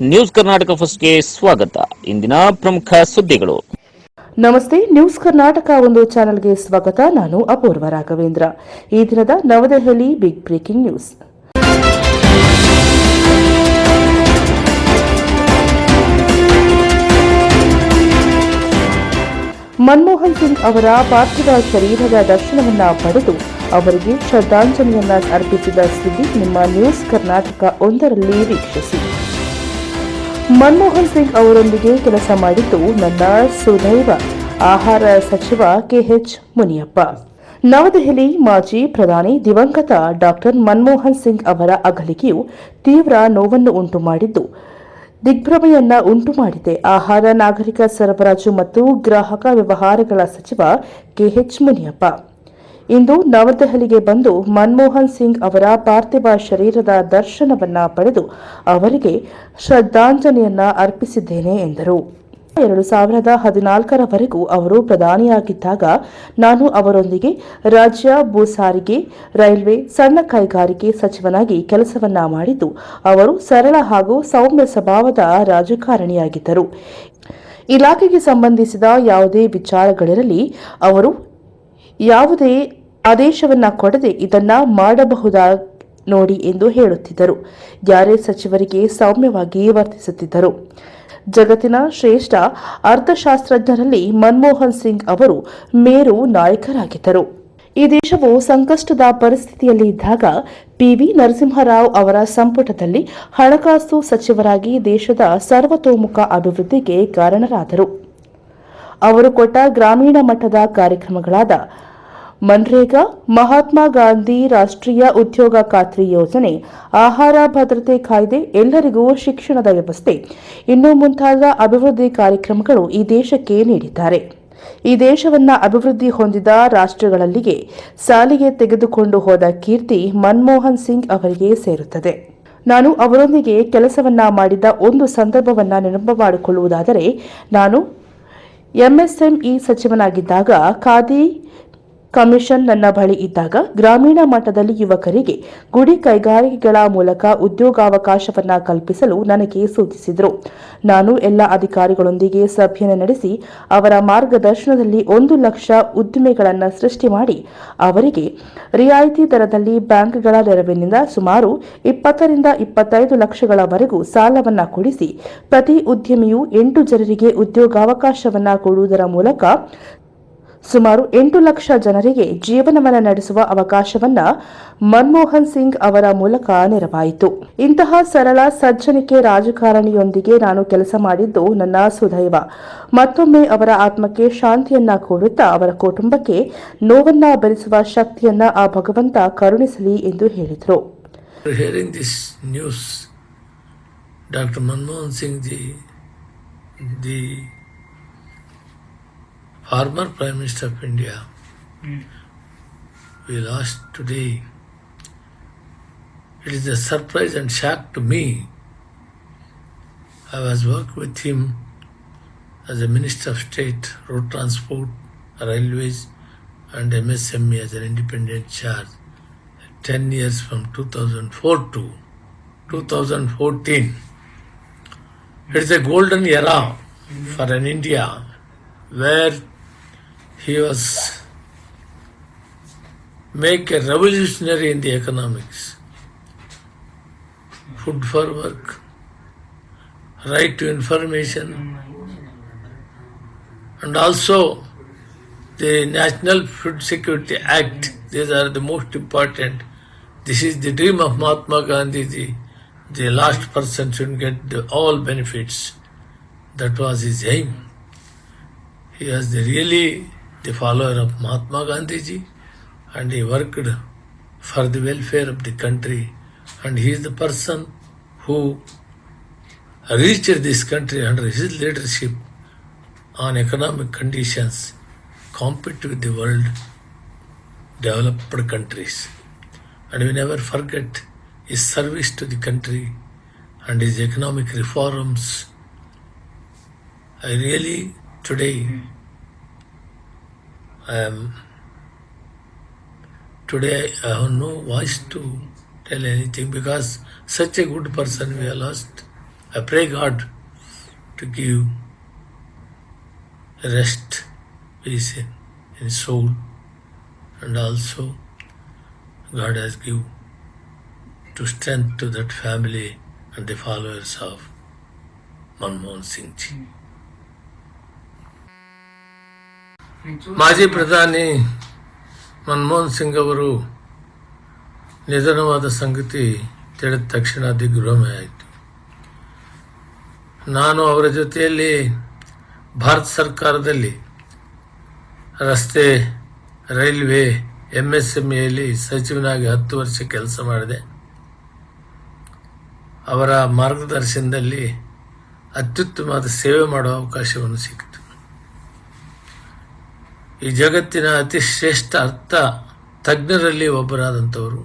News Karnataka ಫಸ್ಟ್ಗೆ ಸ್ವಾಗತ. ಇಂದಿನ ಪ್ರಮುಖ ಸುದ್ದಿಗಳು. ನಮಸ್ತೆ, ನ್ಯೂಸ್ ಕರ್ನಾಟಕ ಒಂದು ಚಾನೆಲ್ಗೆ ಸ್ವಾಗತ. ನಾನು ಅಪೂರ್ವ ರಾಘವೇಂದ್ರ. ಈ ದಿನದ New Delhi big breaking news. Manmohan Singh ಅವರ ಪಾರ್ಥಿವ ಶರೀರದ ದರ್ಶನವನ್ನ ಪಡೆದು ಅವರಿಗೆ ಶ್ರದ್ಧಾಂಜಲಿಯನ್ನ ಅರ್ಪಿಸಿದ ಸುದ್ದಿ ನಿಮ್ಮ ನ್ಯೂಸ್ ಕರ್ನಾಟಕ ಒಂದರಲ್ಲಿ ವೀಕ್ಷಿಸಿ. ಮನಮೋಹನ್ ಸಿಂಗ್ ಅವರೊಂದಿಗೆ ಕೆಲಸ ಮಾಡಿದ್ದು ನನ್ನ ಸುದೈವ. ಆಹಾರ ಸಚಿವ ಕೆಎಚ್ ಮುನಿಯಪ್ಪ. ನವದೆಹಲಿ ಮಾಜಿ ಪ್ರಧಾನಿ ದಿವಂಗತ ಡಾಕ್ಟರ್ ಮನಮೋಹನ್ ಸಿಂಗ್ ಅವರ ಅಗಲಿಕೆಯು ತೀವ್ರ ನೋವನ್ನು ಉಂಟು ಮಾಡಿದ್ದು ದಿಗ್ಭ್ರಮೆಯನ್ನ ಉಂಟು ಮಾಡಿದೆ ಆಹಾರ, ನಾಗರಿಕ ಸರಬರಾಜು ಮತ್ತು ಗ್ರಾಹಕ ವ್ಯವಹಾರಗಳ ಸಚಿವ ಕೆಎಚ್ ಮುನಿಯಪ್ಪ. ಇಂದು ನವದೆಹಲಿಗೆ ಬಂದು ಮನಮೋಹನ್ ಸಿಂಗ್ ಅವರ ಪಾರ್ಥಿವ ಶರೀರದ ದರ್ಶನವನ್ನ ಪಡೆದು ಅವರಿಗೆ ಶ್ರದ್ಧಾಂಜಲಿಯನ್ನ ಅರ್ಪಿಸಿದ್ದೇನೆ ಎಂದರು. ಎರಡು ಸಾವಿರದ ಹದಿನಾಲ್ಕರವರೆಗೂ ಅವರು ಪ್ರಧಾನಿಯಾಗಿದ್ದಾಗ ನಾನು ಅವರೊಂದಿಗೆ ರಾಜ್ಯ ಭೂ ಸಾರಿಗೆ ರೈಲ್ವೆ, ಸಣ್ಣ ಕೈಗಾರಿಕೆ ಸಚಿವನಾಗಿ ಕೆಲಸವನ್ನ ಮಾಡಿದ್ದು, ಅವರು ಸರಳ ಹಾಗೂ ಸೌಮ್ಯ ಸ್ವಭಾವದ ರಾಜಕಾರಣಿಯಾಗಿದ್ದರು. ಇಲಾಖೆಗೆ ಸಂಬಂಧಿಸಿದ ಯಾವುದೇ ವಿಚಾರಗಳಿರಲಿ, ಅವರು ಯಾವುದೇ ಆದೇಶವನ್ನ ಕೊಡದೆ ಇದನ್ನ ಮಾಡಬಹುದಾ ನೋಡಿ ಎಂದು ಹೇಳುತ್ತಿದ್ದರು. ಯಾರೇ ಸಚಿವರಿಗೆ ಸೌಮ್ಯವಾಗಿ ವರ್ತಿಸುತ್ತಿದ್ದರು. ಜಗತ್ತಿನ ಶ್ರೇಷ್ಠ ಅರ್ಥಶಾಸ್ತ್ರಜ್ಞರಲ್ಲಿ ಮನಮೋಹನ್ ಸಿಂಗ್ ಅವರು ಮೇರು ನಾಯಕರಾಗಿದ್ದರು. ಈ ದೇಶವು ಸಂಕಷ್ಟದ ಪರಿಸ್ಥಿತಿಯಲ್ಲಿ ಇದ್ದಾಗ ಪಿವಿ ನರಸಿಂಹರಾವ್ ಅವರ ಸಂಪುಟದಲ್ಲಿ ಹಣಕಾಸು ಸಚಿವರಾಗಿ ದೇಶದ ಸರ್ವತೋಮುಖ ಅಭಿವೃದ್ಧಿಗೆ ಕಾರಣರಾದರು. ಅವರು ಕೊಟ್ಟ ಗ್ರಾಮೀಣ ಮಟ್ಟದ ಕಾರ್ಯಕ್ರಮಗಳಾದ ಮನ್ರೇಗಾ, ಮಹಾತ್ಮ ಗಾಂಧಿ ರಾಷ್ಟ್ರೀಯ ಉದ್ಯೋಗ ಖಾತ್ರಿ ಯೋಜನೆ, ಆಹಾರ ಭದ್ರತೆ ಕಾಯ್ದೆ ಎಲ್ಲರಿಗೂ ಶಿಕ್ಷಣದ ವ್ಯವಸ್ಥೆ. ಇನ್ನೂ ಮುಂತಾದ ಅಭಿವೃದ್ಧಿ ಕಾರ್ಯಕ್ರಮಗಳು ಈ ದೇಶಕ್ಕೆ ನೀಡಿದ್ದಾರೆ. ಈ ದೇಶವನ್ನ ಅಭಿವೃದ್ಧಿ ಹೊಂದಿದ ರಾಷ್ಟ್ರಗಳಲ್ಲಿಗೆ ಸಾಲಿಗೆ ತೆಗೆದುಕೊಂಡು ಹೋದ ಕೀರ್ತಿ ಮನಮೋಹನ್ ಸಿಂಗ್ ಅವರಿಗೆ ಸೇರುತ್ತದೆ. ನಾನು ಅವರೊಂದಿಗೆ ಕೆಲಸವನ್ನ ಮಾಡಿದ ಒಂದು ಸಂದರ್ಭವನ್ನ ನೆನಪು ಮಾಡಿಕೊಳ್ಳುವುದಾದರೆ, ನಾನು ಎಂಎಸ್ಎಂಇ ಸಚಿವನಾಗಿದ್ದಾಗ ಖಾದಿ ಕಮಿಷನ್ ನನ್ನ ಬಳಿ ಇದ್ದಾಗ ಗ್ರಾಮೀಣ ಮಟ್ಟದಲ್ಲಿ ಯುವಕರಿಗೆ ಗುಡಿ ಕೈಗಾರಿಕೆಗಳ ಮೂಲಕ ಉದ್ಯೋಗಾವಕಾಶವನ್ನು ಕಲ್ಪಿಸಲು ನನಗೆ ಸೂಚಿಸಿದರು. ನಾನು ಎಲ್ಲ ಅಧಿಕಾರಿಗಳೊಂದಿಗೆ ಸಭೆಯನ್ನು ನಡೆಸಿ ಅವರ ಮಾರ್ಗದರ್ಶನದಲ್ಲಿ ಒಂದು ಲಕ್ಷ ಉದ್ದಿಮೆಗಳನ್ನು ಸೃಷ್ಟಿ ಮಾಡಿ, ಅವರಿಗೆ ರಿಯಾಯಿತಿ ದರದಲ್ಲಿ ಬ್ಯಾಂಕ್ಗಳ ನೆರವಿನಿಂದ ಸುಮಾರು ಇಪ್ಪತ್ತರಿಂದ ಇಪ್ಪತ್ತೈದು ಲಕ್ಷಗಳವರೆಗೂ ಸಾಲವನ್ನು ಕೊಡಿಸಿ, ಪ್ರತಿ ಉದ್ಯಮಿಯು ಎಂಟು ಜನರಿಗೆ ಉದ್ಯೋಗಾವಕಾಶವನ್ನು ಕೊಡುವುದರ ಮೂಲಕ ಸುಮಾರು ಎಂಟು ಲಕ್ಷ ಜನರಿಗೆ ಜೀವನವನ್ನು ನಡೆಸುವ ಅವಕಾಶವನ್ನ ಮನಮೋಹನ್ ಸಿಂಗ್ ಅವರ ಮೂಲಕ ನೆರವಾಯಿತು. ಇಂತಹ ಸರಳ ಸಜ್ಜನಿಕೆ ರಾಜಕಾರಣಿಯೊಂದಿಗೆ ನಾನು ಕೆಲಸ ಮಾಡಿದ್ದು ನನ್ನ ಸುದೈವ. ಮತ್ತೊಮ್ಮೆ ಅವರ ಆತ್ಮಕ್ಕೆ ಶಾಂತಿಯನ್ನ ಕೋರುತ್ತಾ ಅವರ ಕುಟುಂಬಕ್ಕೆ ನೋವನ್ನ ಭರಿಸುವ ಶಕ್ತಿಯನ್ನ ಆ ಭಗವಂತ ಕರುಣಿಸಲಿ ಎಂದು ಹೇಳಿದರು. Singh ji, the former Prime Minister of India, hmm. we lost today. It is a surprise and shock to me. I was working with him as a Minister of State, Road Transport, Railways, and MSME as an independent charge. 10 years from 2004 to 2014. It is a golden era hmm. for an India where he was make a revolutionary in the economics. Food for work, right to information, and also the National Food Security Act. These are the most important. This is the dream of Mahatma Gandhi. The, the last person should get the, all benefits. That was his aim. He the, really the follower of Mahatma Gandhi ji, and he worked for the welfare of the country. And he is the person who reached this country under his leadership on economic conditions compete with the world developed countries. And we never forget his service to the country and his economic reforms. I really today I am today I have no voice to tell anything because such a good person we have lost. I pray God to give rest, peace in, soul, and also God has give to strength to that family and the followers of Manmohan Singh ji. ಮಾಜಿ ಪ್ರಧಾನಿ ಮನಮೋಹನ್ ಸಿಂಗ್ ಅವರು ನಿಧನವಾದ ಸಂಗತಿ ತಿಳಿದ ತಕ್ಷಣ ದಿಗ್ಭ್ರಮೆ ಆಯಿತು ನಾನು ಅವರ ಜೊತೆಯಲ್ಲಿ ಭಾರತ ಸರ್ಕಾರದಲ್ಲಿ ರಸ್ತೆ, ರೈಲ್ವೆ ಎಂ ಎಸ್ ಎಂ ಎಲ್ಲಿ ಸಚಿವನಾಗಿ ಹತ್ತು ವರ್ಷ ಕೆಲಸ ಮಾಡಿದೆ. ಅವರ ಮಾರ್ಗದರ್ಶನದಲ್ಲಿ ಅತ್ಯುತ್ತಮವಾದ ಸೇವೆ ಮಾಡುವ ಅವಕಾಶವನ್ನು ಸಿಕ್ಕಿತು. ಈ ಜಗತ್ತಿನ ಅತಿ ಶ್ರೇಷ್ಠ ಅರ್ಥ ತಜ್ಞರಲ್ಲಿ ಒಬ್ಬರಾದಂಥವರು,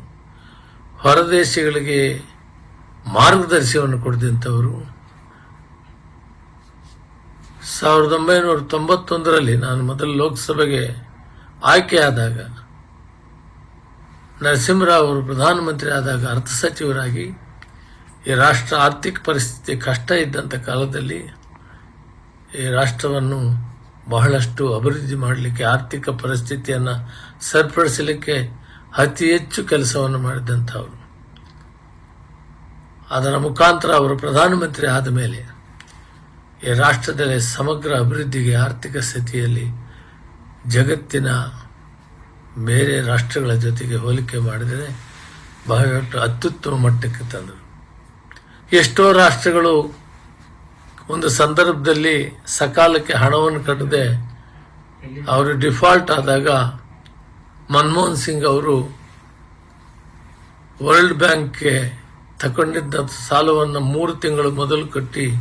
ಹೊರದೇಶಗಳಿಗೆ ಮಾರ್ಗದರ್ಶನವನ್ನು ಕೊಡಿದಂಥವರು ಸಾವಿರದ ಒಂಬೈನೂರ ತೊಂಬತ್ತೊಂದರಲ್ಲಿ ನಾನು ಮೊದಲು ಲೋಕಸಭೆಗೆ ಆಯ್ಕೆಯಾದಾಗ ನರಸಿಂಹರಾವ್ ಅವರು ಪ್ರಧಾನಮಂತ್ರಿ ಆದಾಗ ಅರ್ಥ ಸಚಿವರಾಗಿ, ಈ ರಾಷ್ಟ್ರ ಆರ್ಥಿಕ ಪರಿಸ್ಥಿತಿ ಕಷ್ಟ ಇದ್ದಂಥ ಕಾಲದಲ್ಲಿ ಈ ರಾಷ್ಟ್ರವನ್ನು ಬಹಳಷ್ಟು ಅಭಿವೃದ್ಧಿ ಮಾಡಲಿಕ್ಕೆ ಆರ್ಥಿಕ ಪರಿಸ್ಥಿತಿಯನ್ನು ಸರಿಪಡಿಸಲಿಕ್ಕೆ ಅತಿ ಹೆಚ್ಚು ಕೆಲಸವನ್ನು ಮಾಡಿದಂಥವರು. ಅದರ ಮುಖಾಂತರ ಅವರು ಪ್ರಧಾನಮಂತ್ರಿ ಆದ ಮೇಲೆ ಈ ರಾಷ್ಟ್ರದಲ್ಲಿ ಸಮಗ್ರ ಅಭಿವೃದ್ಧಿಗೆ ಆರ್ಥಿಕ ಸ್ಥಿತಿಯಲ್ಲಿ ಜಗತ್ತಿನ ಬೇರೆ ರಾಷ್ಟ್ರಗಳ ಜೊತೆಗೆ ಹೋಲಿಕೆ ಮಾಡಿದರೆ ಬಹಳಷ್ಟು ಅತ್ಯುತ್ತಮ ಮಟ್ಟಕ್ಕೆ ತಂದರು. ಎಷ್ಟೋ ರಾಷ್ಟ್ರಗಳು ಒಂದು ಸಂದರ್ಭದಲ್ಲಿ ಸಕಾಲಕ್ಕೆ ಹಣವನ್ನು ಕಟ್ಟದೆ. ಅವರು ಡಿಫಾಲ್ಟ್ ಆದಾಗ ಮನಮೋಹನ್ ಸಿಂಗ್ ಅವರು ವರ್ಲ್ಡ್ ಬ್ಯಾಂಕ್ಗೆ ತಗೊಂಡಿದ್ದ ಸಾಲವನ್ನು ಮೂರು ತಿಂಗಳು ಮೊದಲು ಕಟ್ಟಿ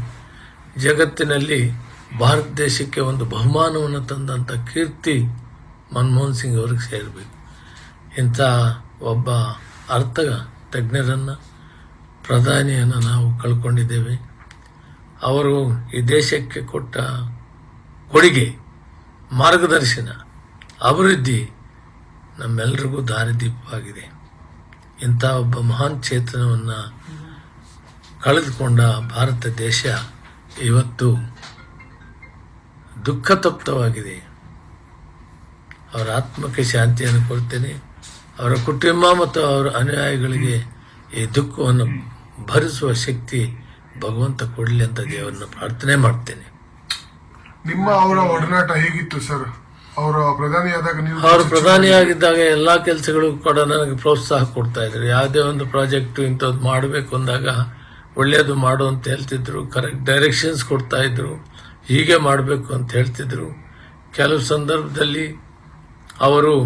ಜಗತ್ತಿನಲ್ಲಿ ಭಾರತ ದೇಶಕ್ಕೆ ಒಂದು ಬಹುಮಾನವನ್ನು ತಂದಂಥ ಕೀರ್ತಿ ಮನಮೋಹನ್ ಸಿಂಗ್ ಅವ್ರಿಗೆ ಸೇರಬೇಕು. ಇಂಥ ಒಬ್ಬ ಅರ್ಥ ತಜ್ಞರನ್ನು ಪ್ರಧಾನಿಯನ್ನು ನಾವು ಕಳ್ಕೊಂಡಿದ್ದೇವೆ. ಅವರು ಈ ದೇಶಕ್ಕೆ ಕೊಟ್ಟ ಕೊಡುಗೆ, ಮಾರ್ಗದರ್ಶನ, ಅಭಿವೃದ್ಧಿ ನಮ್ಮೆಲ್ಲರಿಗೂ ದಾರಿದೀಪವಾಗಿದೆ. ಇಂಥ ಒಬ್ಬ ಮಹಾನ್ ಚೇತನವನ್ನು ಕಳೆದುಕೊಂಡ ಭಾರತ ದೇಶ ಇವತ್ತು ದುಃಖತಪ್ತವಾಗಿದೆ. ಅವರ ಆತ್ಮಕ್ಕೆ ಶಾಂತಿಯನ್ನು ಕೊಡ್ತೇನೆ. ಅವರ ಕುಟುಂಬ ಮತ್ತು ಅವರ ಅನುಯಾಯಿಗಳಿಗೆ ಈ ದುಃಖವನ್ನು ಭರಿಸುವ ಶಕ್ತಿ ಭಗವಂತ ಕೊಡಲಿ ಅಂತ ದೇವರನ್ನ ಪ್ರಾರ್ಥನೆ ಮಾಡ್ತೇನೆ. ನಿಮ್ಮ ಅವರ ಒಡನಾಟ ಹೇಗಿತ್ತು ಸರ್? ಅವರು ಪ್ರಧಾನಿಯಾದಾಗ ನೀವು ಅವರು ಪ್ರಧಾನಿಯಾಗಿದ್ದಾಗ ಎಲ್ಲಾ ಕೆಲಸಗಳು ಕೂಡ ನನಗೆ ಪ್ರೋತ್ಸಾಹ ಕೊಡ್ತಾ ಇದ್ರು. ಯಾವುದೇ ಒಂದು ಪ್ರಾಜೆಕ್ಟ್ ಇಂಥದ್ದು ಮಾಡಬೇಕು ಅಂದಾಗ ಒಳ್ಳೆಯದು ಮಾಡು ಅಂತ ಹೇಳ್ತಿದ್ರು. ಕರೆಕ್ಟ್ ಡೈರೆಕ್ಷನ್ಸ್ ಕೊಡ್ತಾ ಇದ್ರು. ಹೀಗೆ ಮಾಡಬೇಕು ಅಂತ ಹೇಳ್ತಿದ್ರು. ಕೆಲವು ಸಂದರ್ಭದಲ್ಲಿ ಅವರು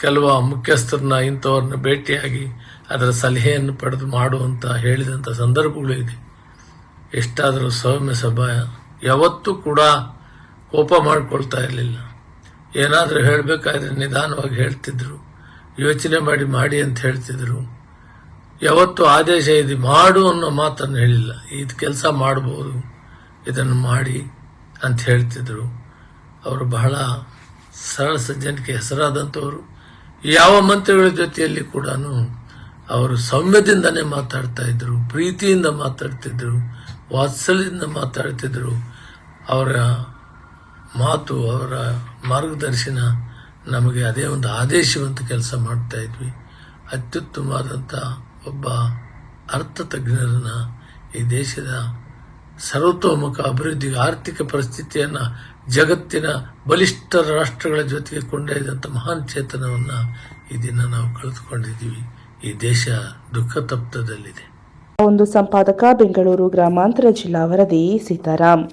ಕೆಲವು ಮುಖ್ಯಸ್ಥರನ್ನ ಇಂಥವ್ರನ್ನ ಭೇಟಿಯಾಗಿ ಅದರ ಸಲಹೆಯನ್ನು ಪಡೆದು ಮಾಡು ಅಂತ ಹೇಳಿದಂಥ ಸಂದರ್ಭಗಳು ಇದೆ. ಎಷ್ಟಾದರೂ ಸೌಮ್ಯ ಸಭಾ ಯಾವತ್ತೂ ಕೂಡ ಕೋಪ ಮಾಡಿಕೊಳ್ತಾ ಇರಲಿಲ್ಲ. ಏನಾದರೂ ಹೇಳಬೇಕಾದ್ರೆ ನಿಧಾನವಾಗಿ ಹೇಳ್ತಿದ್ರು. ಯೋಚನೆ ಮಾಡಿ ಮಾಡಿ ಅಂತ ಹೇಳ್ತಿದ್ರು. ಯಾವತ್ತು ಆದೇಶ ಇದೆ, ಮಾಡು ಅನ್ನೋ ಮಾತನ್ನು ಹೇಳಿಲ್ಲ. ಇದು ಕೆಲಸ ಮಾಡ್ಬೋದು, ಇದನ್ನು ಮಾಡಿ ಅಂತ ಹೇಳ್ತಿದ್ರು. ಅವರು ಬಹಳ ಸರಳ ಸಜ್ಜನಿಕೆ ಹೆಸರಾದಂಥವರು. ಯಾವ ಮಂತ್ರಿಗಳ ಜೊತೆಯಲ್ಲಿ ಕೂಡ ಅವರು ಸೌಮ್ಯದಿಂದನೇ ಮಾತಾಡ್ತಾ ಇದ್ರು, ಪ್ರೀತಿಯಿಂದ ಮಾತಾಡ್ತಿದ್ರು. ವಾತ್ಸಲ್ಯದಿಂದ ಮಾತಾಡ್ತಿದ್ರು. ಅವರ ಮಾತು, ಅವರ ಮಾರ್ಗದರ್ಶನ ನಮಗೆ ಅದೇ ಒಂದು ಆದೇಶವಂತ ಕೆಲಸ ಮಾಡ್ತಾ ಇದ್ವಿ. ಅತ್ಯುತ್ತಮವಾದಂಥ ಒಬ್ಬ ಅರ್ಥ ತಜ್ಞರನ್ನ ಈ ದೇಶದ ಸರ್ವತೋಮುಖ ಅಭಿವೃದ್ಧಿಗೆ, ಆರ್ಥಿಕ ಪರಿಸ್ಥಿತಿಯನ್ನು ಜಗತ್ತಿನ ಬಲಿಷ್ಠ ರಾಷ್ಟ್ರಗಳ ಜೊತೆಗೆ ಕೊಂಡೊಯ್ದಂಥ ಮಹಾನ್ ಚೇತನವನ್ನು ಈ ದಿನ ನಾವು ಕಳೆದುಕೊಂಡಿದ್ದೀವಿ. ಈ ದೇಶ ದುಃಖ ತಪ್ತದಲ್ಲಿದೆ ಒಂದು ಸಂಪಾದಕ ಬೆಂಗಳೂರು ಗ್ರಾಮಾಂತರ ಜಿಲ್ಲಾ ವರದಿ ಸೀತಾರಾಮ್